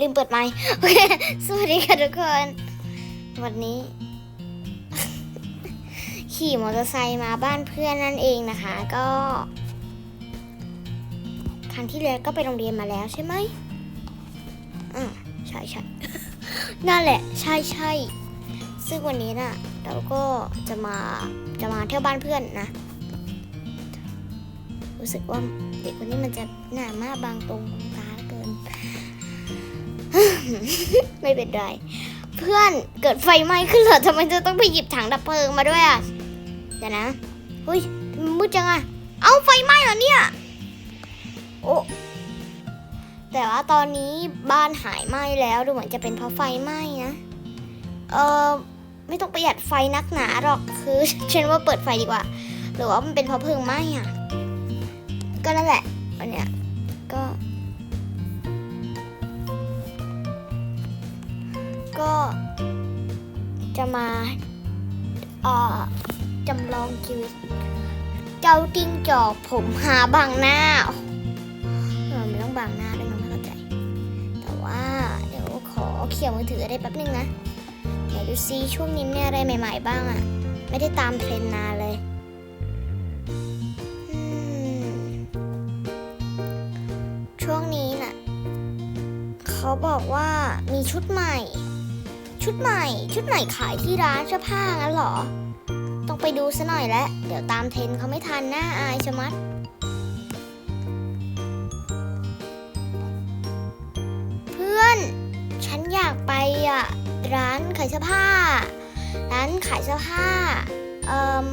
ลืมเปิดไมค์โอเค สวัสดีค่ะทุกคน วันนี้ ขี่มอเตอร์ไซค์มาบ้านเพื่อนนั่นเองนะคะ ก็ ครั้งที่แล้วก็ไปโรงเรียนมาแล้วใช่ไหมอ่าใช่ใช่นั่นแหละ ใช่ใช่ซึ่งวันนี้น่ะ เราก็จะมาจะมาเที่ยวบ้านเพื่อนนะ รู้สึกว่าเด็กคนนี้มันจะหน้ามากบางตรง ไม่เป็นไร เพื่อนเกิดไฟไหม้ขึ้นเหรอทำไมจะต้องไปหยิบถังดับเพลิงมาด้วยอะเดี๋ยวนะเฮ้ยมืดจังอะเอาไฟไหม้เหรอเนี่ยโอ้แต่ว่าตอนนี้บ้านหายไหม้แล้วดูเหมือนจะเป็นเพราะไฟไหม้นะเออไม่ต้องประหยัดไฟนักหนาหรอกคือฉันว่าเปิดไฟดีกว่า หรือว่ามันเป็นเพราะเพลิงไหม้อะก็นั่นแหละวันเนี้ย ก็จะมาเอ่อจำลองชีวิต เจ้าจิ้งจอกผมหาบางหน้าเออไม่ต้องบางหน้าด้วยน้องไม่เข้าใจ แต่ว่าเดี๋ยวขอเขี่ยวมือถือได้แป๊บนึงนะไหนดูซิช่วงนี้เนี่ยอะไรใหม่ ๆ บ้างอะไม่ได้ตามเทรนด์นานเลยช่วงนี้น่ะ เขาบอกว่ามีชุดใหม่ ชุดใหม่ ชุดใหม่ขายที่ร้านเสื้อผ้างั้นเหรอ ต้องไปดูซะหน่อยแล้ว เดี๋ยวตามเทรนเขาไม่ทันหน้าอายชะมัด เพื่อน ฉันอยากไปอะ ร้านขายเสื้อผ้า ร้านขายเสื้อผ้า เอ่ม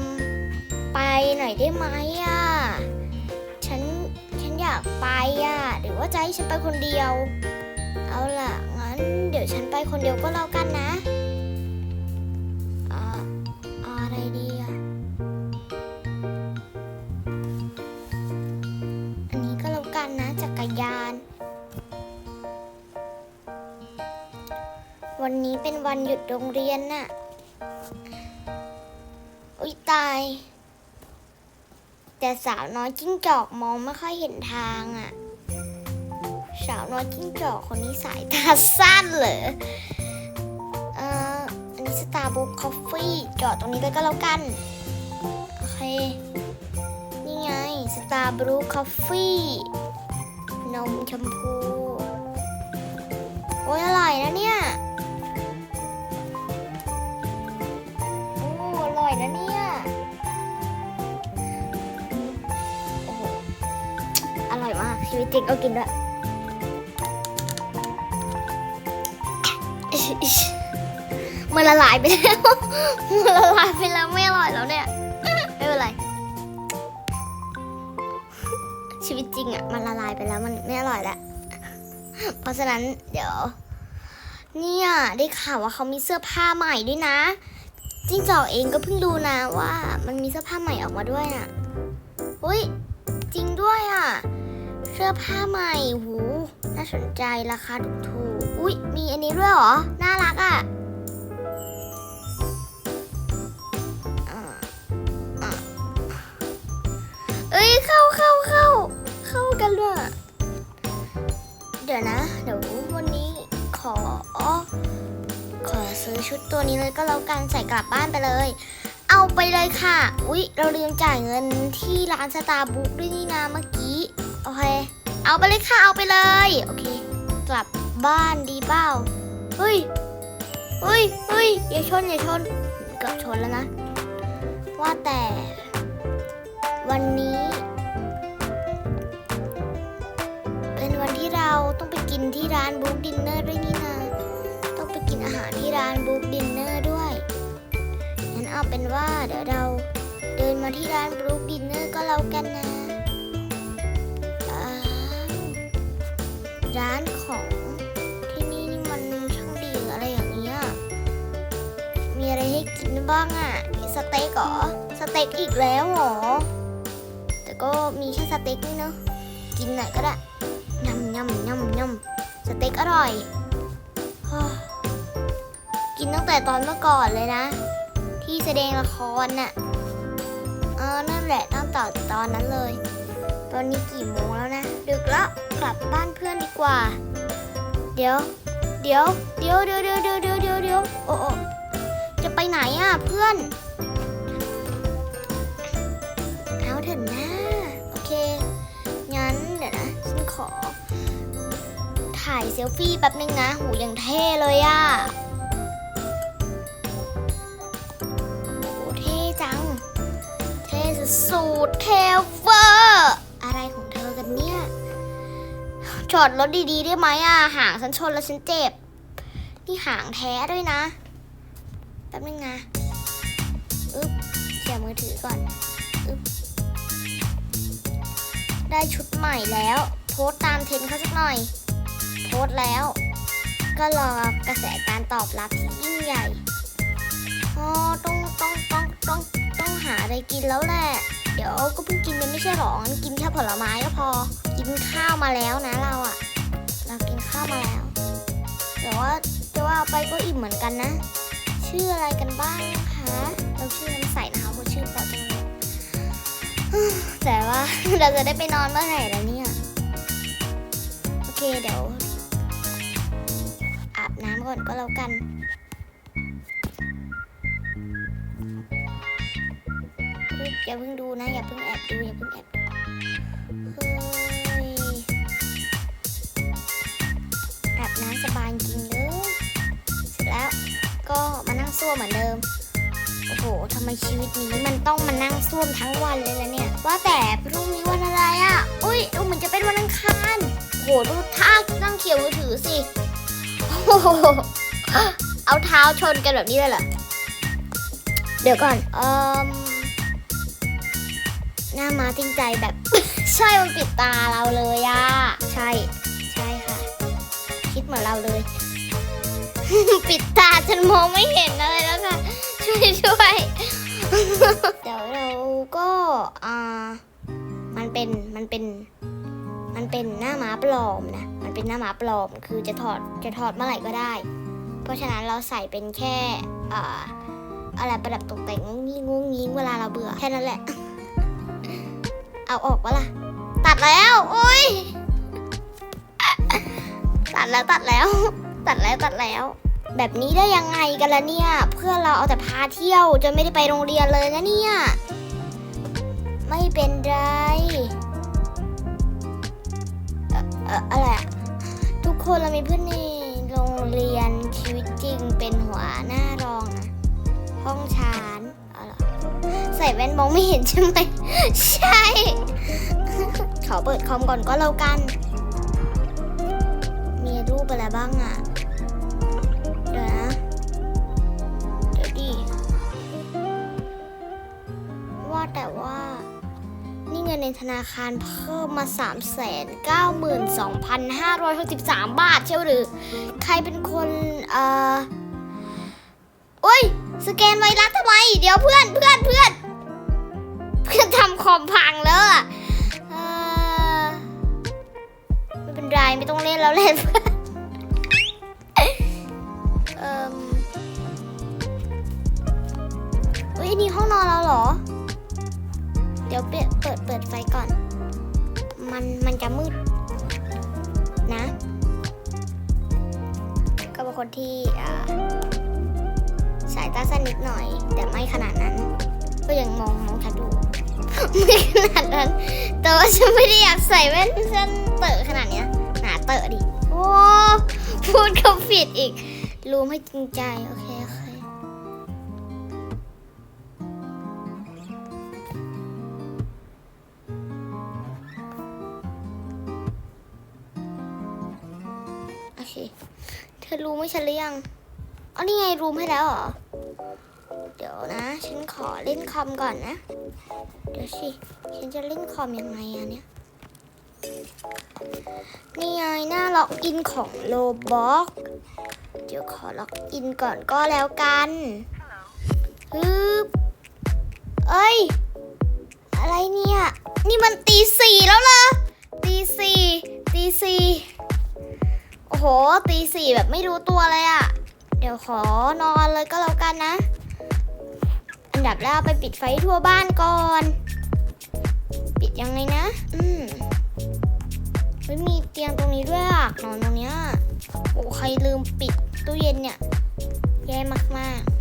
ไปหน่อยได้ไหมอะ ฉัน ฉันอยากไปอะ หรือว่าจะให้ฉันไปคนเดียว เอาล่ะ นเดี๋ยวฉันไปคนเดียวก็แล้วกันนะอ่าอะไรดีอะ อันนี้ก็แล้วกันนะจักรยาน วันนี้เป็นวันหยุดโรงเรียนน่ะ อุ้ยตาย แต่สาวน้อยจิ้งจอกมองไม่ค่อยเห็นทางอะ สาวน้อยจิ้งจอกคนนี้สายตาสั้นเหรอเอ่ออันนี้สตาร์บุคคอฟฟี่จอดตรงนี้ไปก็แล้วกัน โอเค นี่ไงสตาร์บรูคอฟฟี่นมชมพู โอ้ยอร่อยนะเนี่ย โอ้อร่อยนะเนี่ยโอ้โหอร่อยมากชีวิตจริงก็กินด้วย มันละลายไปแล้วมันละลายไปแล้วไม่อร่อยแล้วเนี่ย ไม่เป็นไร ชีวิตจริงอะมันละลายไปแล้วมันไม่อร่อยแล้วเพราะฉะนั้นเดี๋ยว เนี่ยได้ข่าวว่าเขามีเสื้อผ้าใหม่ด้วยนะจิ้งจอกเองก็เพิ่งดูนะว่า มันมีเสื้อผ้าใหม่ออกมาด้วยอะอุ้ยจริงด้วยอะเสื้อผ้าใหม่หูน่าสนใจราคาถูก อุ้ยมีอันนี้ด้วยเหรอ น่ารักอะอ่าอ่าเอ้ย เข้าเข้าเข้าเข้ากันเลยอะเดี๋ยวนะ เดี๋ยววันนี้ขอ ขอซื้อชุดตัวนี้เลยก็แล้วกันใส่กลับบ้านไปเลย เอาไปเลยค่ะ อุ๊ย เราลืมจ่ายเงินที่ร้านสตาร์บุ๊กด้วยนี่นะเมื่อกี้ โอเค เอาไปเลยค่ะ เอาไปเลย โอเค กลับ บ้านดีเปล่าเฮ้ยเฮ้ยเฮ้ยอย่าชนอย่าชนเกือบชนแล้วนะ ว่าแต่ วันนี้ เป็นวันที่เราต้องไปกินที่ร้านบุ๊กดินเนอร์ด้วยนี่นะต้องไปกินอาหารที่ร้านบุ๊กดินเนอร์ด้วยงั้นเอาเป็นว่าเดี๋ยวเราเดินมาที่ร้านบุ๊กดินเนอร์ก็แล้วกันนะร้านของ บ้างอะ่ะสเต็กเหรอ สเต็กอีกแล้วเหรอ แต่ก็มีแค่สเต็กนี่เนาะ กินหน่อยก็ได้ยำยำยำยำสเต็กอร่อย กินตั้งแต่ตอนเมื่อก่อนเลยนะ ที่แสดงละครน่ะ เออ นั่นแหละตั้งแต่ตอนนั้นเลย ตอนนี้กี่โมงแล้วนะ ดึกแล้วกลับบ้านเพื่อนดีกว่า เดี๋ยว เดี๋ยว เดี๋ยวเดี๋ยวเดี๋ยวเดี๋ยวเดี๋ยวเดี๋ยวโอ้ ไปไหนอะเพื่อน เอาเถอะนะโอเค งั้นเดี๋ยวนะ ฉันขอ ถ่ายเซลฟี่แป๊บนึงนะ หูยังเท่เลยอะโอ้เท่จัง เท่สุดเทเวอร์อะไรของเธอกันเนี่ย จอดรถดีๆได้ไหมอะหางฉันชนแล้วฉันเจ็บ นี่หางแท้ด้วยนะ แป๊บนึงนะอึ๊บเสียมือถือก่อนอึ๊บได้ชุดใหม่แล้ว โพสตตามเทรนเขาสักหน่อย โพสต์แล้ว ก็รอกระแสการตอบรับที่ยิ่งใหญ่อ๋อต้องต้องต้องต้องต้องหาอะไรกินแล้วแหละ เดี๋ยวก็เพิ่งกินไปไม่ใช่หรองั้นกินแค่ผลไม้ก็พอ กินข้าวมาแล้วนะเราอะเรากินข้าวมาแล้วแต่ว่าจะว่าไปก็อิ่มเหมือนกันนะ ชื่ออะไรกันบ้างคะเราชื่อน้ำใสนะคะเพราะชื่อเพราะจังเลยแต่ว่าเราจะได้ไปนอนเมื่อไหร่แล้วเนี่ย โอเคเดี๋ยว อาบน้ำก่อนก็แล้วกันอย่าเพิ่งดูนะ อย่าเพิ่งแอบดูอย่าเพิ่งแอบดูอาบน้ำสบายจริงเลย เสร็จแล้วก็มานั่ง ซ่วมเหมือนเดิม โอ้โหทำไมชีวิตนี้มันต้องมานั่งซ่วมทั้งวันเลยล่ะเนี่ย ว่าแต่พรุ่งนี้วันอะไรอะ่ะ อุ้ยดูเหมือนจะเป็นวันอังคารโอ้โหดูท่านั่งเขียวมือถือสิโอ้โหเอาเท้าชนกันแบบนี้เลยเหรอ เดี๋ยวก่อน เอ่มหน้ามาจริงใจแบบ ใช่มันปิดตาเราเลยอะใช่ ใช่ค่ะ คิดเหมือนเราเลย ปิดตาจนมองไม่เห็นอะไรแล้วค่ะ ช่วยช่วย เดี๋ยวเราก็อ่ามันเป็นมันเป็น มันเป็นหน้าม้าปลอมนะ มันเป็นหน้าม้าปลอม คือจะถอดจะถอดเมื่อไหร่ก็ได้ เพราะฉะนั้นเราใส่เป็นแค่อ่าอะไรประดับตกแต่งงุ้งงี้งุ้งงี้เวลาเราเบื่อแค่นั้นแหละ เอาออกวะล่ะ ตัดแล้วโอ้ยตัดแล้วตัดแล้ว ตัดแล้วตัดแล้ว แบบนี้ได้ยังไงกันละเนี่ย เพื่อนเราเอาแต่พาเที่ยวจนไม่ได้ไปโรงเรียนเลยนะเนี่ย ไม่เป็นไรเอ่ออะไรอะทุกคนเรามีเพื่อนในโรงเรียนชีวิตจริงเป็นหัวหน้ารองนะห้องชานอาล่ะใส่แว่นมองไม่เห็นใช่ไหม ใช่ ขอเปิดคอมก่อนก็แล้วกัน มีรูปอะไรบ้างอะ ธนาคารเพิ่มมา 3 9 2 5 6 3 บาทเชียวหรือ ใครเป็นคนเอ่อโอ้ย สแกนไวรัสทำไม เดี๋ยวเพื่อนเพื่อนเพื่อนเพื่อนทำคอมพังแล้วอะเอ่อไม่เป็นไรไม่ต้องเล่นแล้วเล่นเพื่อนเอ่มเฮ้ยนี่ห้องนอนเราเหรอ ดี๋ยวเปิดเปิดเปิดไฟก่อน มันมันจะมืดนะ ก็เป็นคนที่สายตาสั้นนิดหน่อย แต่ไม่ขนาดนั้น ก็ยังมองมองทะลุไม่ขนาดนั้น แต่ว่าฉันไม่ได้อยากใส่แว่นสั้นเต๋อขนาดเนี้ยหนาเต๋อดิ โอ้พูดก็ผิดอีก รู้ไม่จริงใจ โอเค ธอรู้ไหมฉันหรือยังอ๋อนี่ไงรูมให้แล้วเหรอ เดี๋ยวนะ ฉันขอเล่นคอมก่อนนะ เดี๋ยวสิ ฉันจะเล่นคอมยังไงอะเนี่ย นี่ไงหน้าล็อกอินของโลบ็อกเดี๋ยวขอล็อกอินก่อนก็แล้วกันฮึบเอ้ย อะไรเนี่ย นี่มันตีสี่แล้วเหรอตีสี่ตีสี่ โหตีสี่แบบไม่รู้ตัวเลยอะเดี๋ยวขอนอนเลยก็แล้วกันนะ อันดับแรกไปปิดไฟทั่วบ้านก่อน ปิดยังไงนะ อืมไม่มีเตียงตรงนี้ด้วยอะนอนตรงเนี้ยโอ้ใครลืมปิดตู้เย็นเนี่ยแย่มากๆ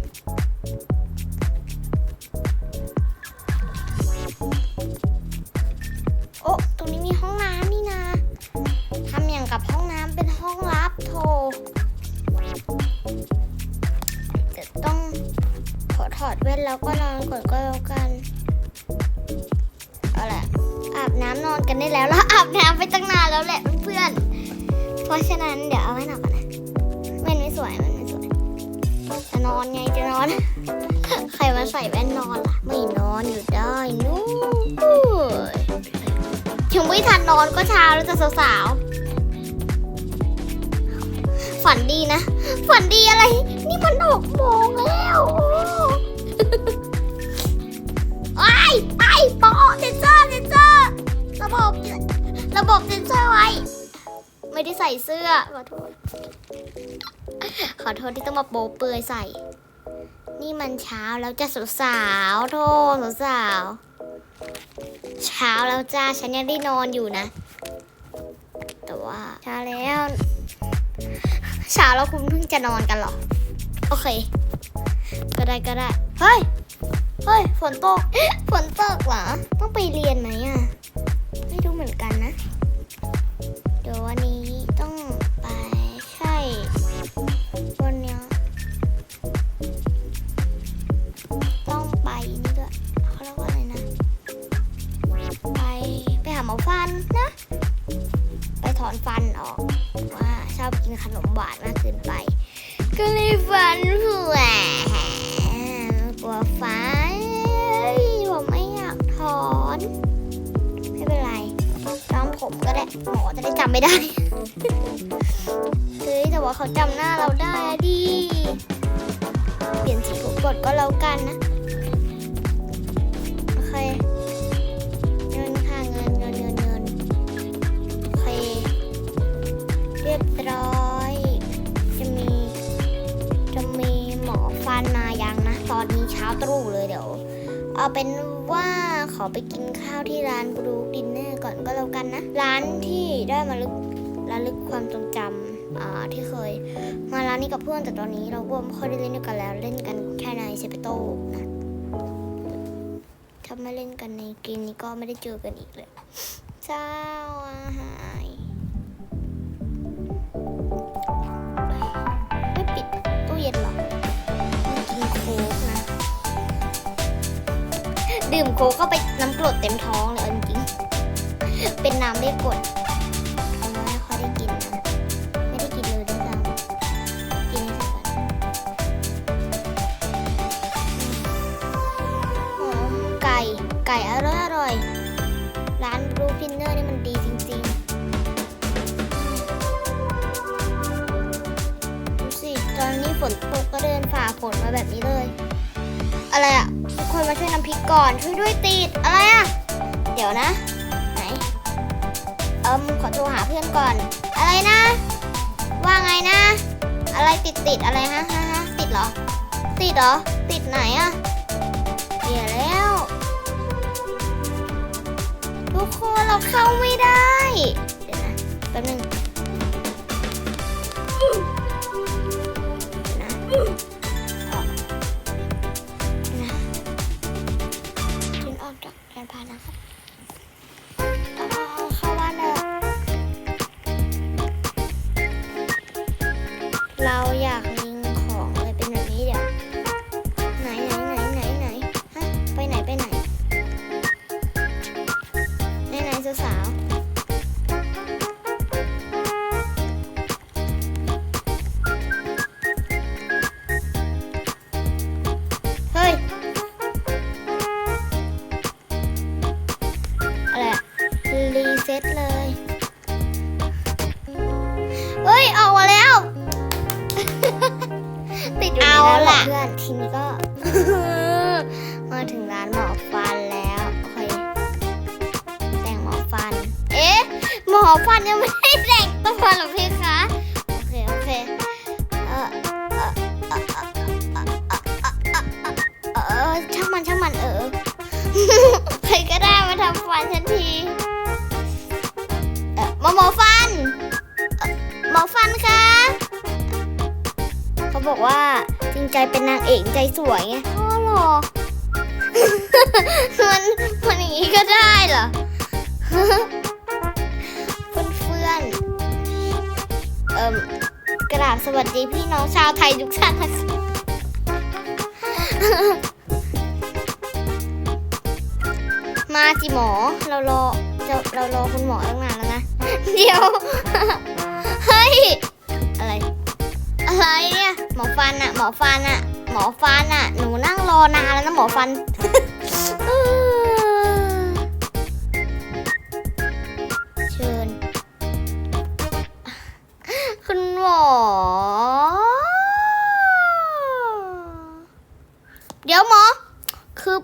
ถอดแว่นแล้วก็นอนก่อนก็แล้วกันเอาละอาบน้ำนอนกันได้แล้วแล้วอาบน้ำไปตั้งนานแล้วแหละเพื่อนๆเพราะฉะนั้นเดี๋ยวเอาไว้นอนก่อนนะแว่นไม่สวยมันไม่สวยจะนอนไงจะนอน ใครมาใส่แว่นนอนล่ะ ไม่นอนอยู่ได้นู้นถึงไม่ทันนอนก็เช้าแล้วจะสาวฝันดีนะ ฝันดีอะไร นี่มันหกโมงแล้ว ระบบเซ็นเซอร์ไว้ ไม่ได้ใส่เสื้อ ขอโทษ ขอโทษที่ต้องมาโป๊เปลือยใส่ นี่มันเช้าแล้วจ้ะสาวๆโทษสาวๆเช้าแล้วจ้าฉันยังได้นอนอยู่นะ แต่ว่าเช้าแล้วเช้าแล้วคุณเพิ่งจะนอนกันหรอ โอเค ก็ได้ก็ได้ เฮ้ย เฮ้ย ฝนตก ฝนตกเหรอ ต้องไปเรียนไหมอะไม่รู้ เหมือนกันนะ เดี๋ยววันนี้ต้องไปใช่วันนี้ต้องไปนี่ด้วยเขาเรียกว่าอะไรนะ ไปไปหาหมอฟันนะ ไปถอนฟันออกว่าชอบกินขนมหวานมากเกินไป ก็เลยฟันผุแหวกลัวฟันผมไม่อยากถอน ผมก็ได้หมอจะได้จำไม่ได้ เฮ้ยแต่ว่าเขาจำหน้าเราได้อะดิ เปลี่ยนสีผมกดก็แล้วกันนะ โอเค เงินค่ะเงินเงินเงินเงินโอเค เรียบร้อย จะมี จะมีหมอฟันมายังนะ ตอนนี้เช้าตรู่เลยเดี๋ยว เอาเป็นว่าขอไปกินข้าวที่ร้านบรูดินเนอร์ก่อนก็แล้วกันนะ ร้านที่ได้มาลึกระลึกความทรงจำอ่าที่เคย มาร้านนี้กับเพื่อนแต่ตอนนี้เราก็ไม่ค่อยได้เล่นด้วยกันแล้ว เล่นกันแค่ในเซเปโตนะถ้าไม่เล่นกันในเกมนี้ก็ไม่ได้เจอกันอีกเลยเจ้าอาหาร ดื่มโคเข้าไปน้ำกรดเต็มท้องเลยเอาจริงเป็นน้ำได้กรดทำไมไม่ค่อยได้กินนะไม่ได้กินเลยด้วยซ้ำกินให้สร็จก่อนอืมไก่ไก่อร่อยอร่อยร้านบลูพินเนอร์นี่มันดีจริงๆดูสิตอนนี้ฝนตกก็เดินฝ่าฝนมาแบบนี้เลย อะไรอะ คนมาช่วยน้ำพริกก่อนช่วยด้วยติดอะไรอะเดี๋ยวนะ ไหน เอิมขอโทรหาเพื่อนก่อน อะไรนะ ว่าไงนะ อะไรติดติดอะไรฮะฮะฮะติดเหรอ ติดเหรอ ติดไหนอะเดี๋ยวแล้ว ทุกคนเราเข้าไม่ได้ เดี๋ยวนะแป๊บนึง หมอฟัน หมอฟันคะเขาบอกว่าจริงใจเป็นนางเอกใจสวยไงอ๋อหรอ มันมันอย่างนี้ก็ได้เหรอเพื่อนๆเอ่มกราบสวัสดีพี่น้องชาวไทยทุกท่านนะคะมาจิหมอเรารอเราเรารอคุณหมอตั้งนานแล้ว เดี๋ยว เฮ้ย อะไร อะไรเนี่ย หมอฟันอะหมอฟันอะหมอฟันอะหนูนั่งรอนานแล้วนะหมอฟัน เชิญ คุณหมอ เดี๋ยวหมอ คือ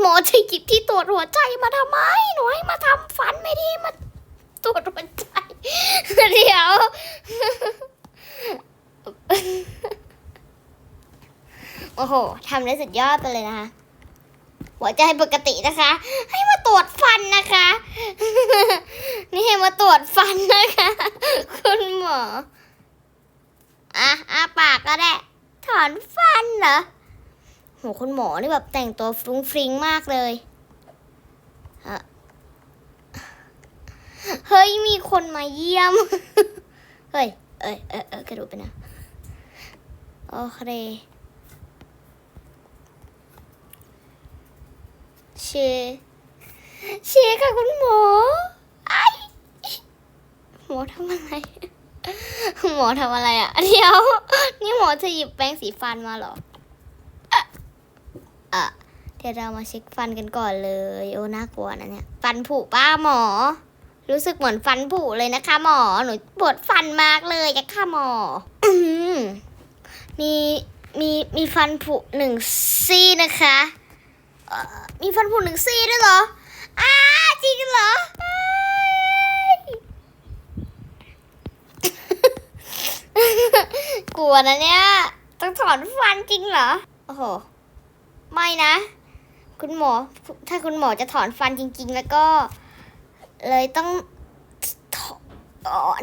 หมอจะหยิบที่ตรวจหัวใจมาทำไม หนูให้มาทำฟันไม่ด้มา ตรวจหัวใจเดี๋ยว โอ้โหทำได้สุดยอดไปเลยนะคะ หัวใจปกตินะคะ ให้มาตรวจฟันนะคะ นี่ให้มาตรวจฟันนะคะ คุณหมอ อะอาปากก็ได้ ถอนฟันเหรอโหคุณหมอนี่แบบแต่งตัวฟรุ้งฟริ้งมากเลยฮะ เฮ้ยมีคนมาเยี่ยม เฮ้ย เอ้ยเออเออกระดูกไปนะ โอเคเชเชค่ะคุณหมอไอหมอทำอะไร หมอทำอะไรอะ เดี๋ยว นี่หมอจะหยิบแปรงสีฟันมาเหรออะเดี๋ยวเรามาเช็คฟันกันก่อนเลย โอ้น่ากลัวนะเนี่ย ฟันผุป้าหมอ รู้สึกเหมือนฟันผุเลยนะคะ หมอ หนูปวดฟันมากเลยอะค่ะหมอมีมีมีฟันผุหนึ่งซี่นะคะมีฟันผุหนึ่งซี่ด้วยเหรออ้าจริงเหรอากลัวนะเนี่ย ต้องถอนฟันจริงเหรอ โอ้โห ไม่นะ คุณหมอ ถ้าคุณหมอจะถอนฟันจริง ๆ แล้วก็ เลยต้องถอน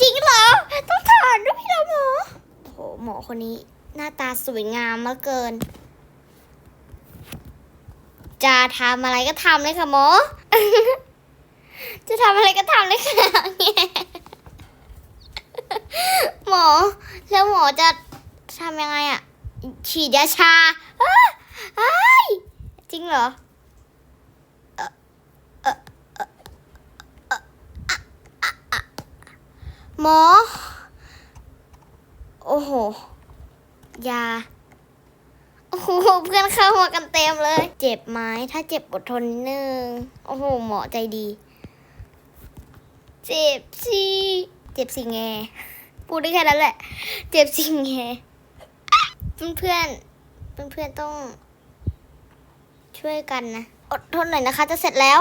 จริงเหรอ ต้องถอนด้วยเหรอหมอโหหมอคนนี้ หน้าตาสวยงามมากเกิน จะทำอะไรก็ทำเลยค่ะหมอ จะทำอะไรก็ทำเลยค่ะหมอ แล้วหมอจะทำยังไงอะฉีดยาชาอ้าอ้ายจริงเหรอ เอ่อเอ่อเอ่อเอ่ออะอะอะ หมอ โอ้โห ยา โอ้โห เพื่อนเข้ามากันเต็มเลย เจ็บไหมถ้าเจ็บอดทนนิดนึง โอ้โห หมอใจดี เจ็บสิ เจ็บสิแง พูดได้แค่นั้นแหละ เจ็บสิแง เพื่อนเพื่อนๆเพื่อนต้อง ช่วยกันนะ อดทนหน่อยนะคะ จะเสร็จแล้ว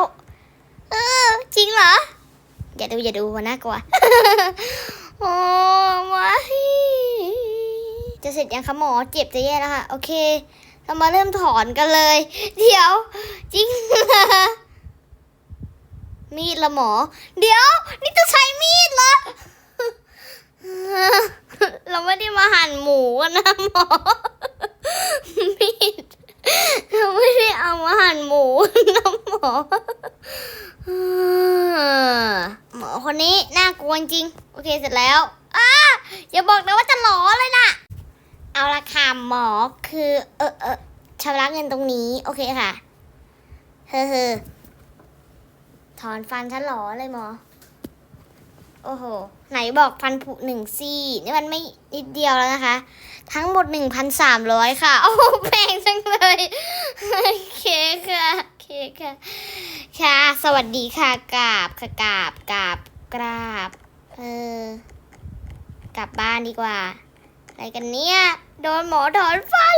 เออ จริงเหรอ อย่าดูอย่าดูมันน่ากลัวโอ้มาจะเสร็จยังคะหมอเจ็บจะแย่แล้วค่ะ โอเค เรามาเริ่มถอนกันเลย เดี๋ยว จริง มีดละหมอ เดี๋ยว นี่จะใช้มีดเหรอเราไม่ได้มาหั่นหมูกันนะหมอ มีด เราไม่ได้เอามาหั่นหมูนะหมอ คนนี้น่ากลัวจริง โอเคเสร็จแล้วอ้าอย่าบอกนะว่าจะหลอเลยนะเอาละค่ะหมอคือเออเออชำระเงินตรงนี้ โอเคค่ะเฮ้อเฮ้อถอนฟันฉันหลอเลยหมอ โอ้โห ไหนบอกฟันผุหนึ่งซี่นี่มันไม่นิดเดียวแล้วนะคะ ทั้งหมดหนึ่งพันสามร้อยค่ะ โอ้แพงจังเลย โอเคค่ะ เคค่ะ ค่ะ สวัสดีค่ะกราบค่ะกราบกราบกราบ เออ กลับบ้านดีกว่า อะไรกันเนี่ย โดนหมอถอนฟัน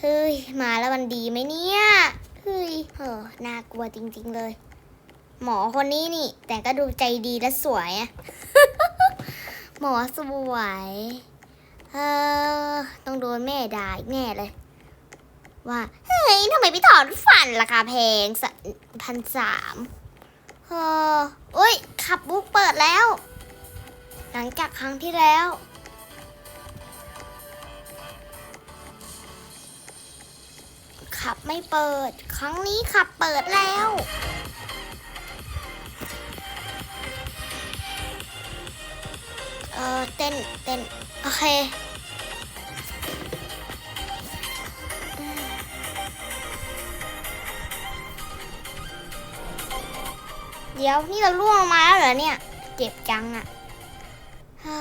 เฮ้ย มาแล้วมันดีไหมเนี่ย เฮ้ยเออน่ากลัวจริง ๆเลย หมอคนนี้นี่ แต่ก็ดูใจดีและสวยอะหมอสวย เออ ต้องโดนแม่ด่าอีกแน่เลย ว่า เฮ้ยทำไมพี่ถอนฝันราคาแพงสพันสามเอออุ้ยขับบุ๊กเปิดแล้ว หลังจากครั้งที่แล้วขับไม่เปิด ครั้งนี้ขับเปิดแล้ว เออเต้นเต้นโอเค เดี๋ยวนี่เราล่วงมาแล้วเหรอเนี่ย เจ็บจังอะฮ่า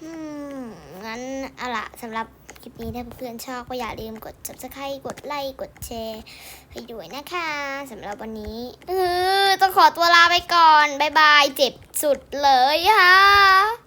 อืมงั้นเอาละสำหรับคลิปนี้ถ้าเพื่อนๆชอบก็อย่าลืมกด subscribe กดไลค์กดแชร์ให้ด้วยนะคะสำหรับวันนี้เออต้องขอตัวลาไปก่อน บ๊ายบาย เจ็บสุดเลยค่ะ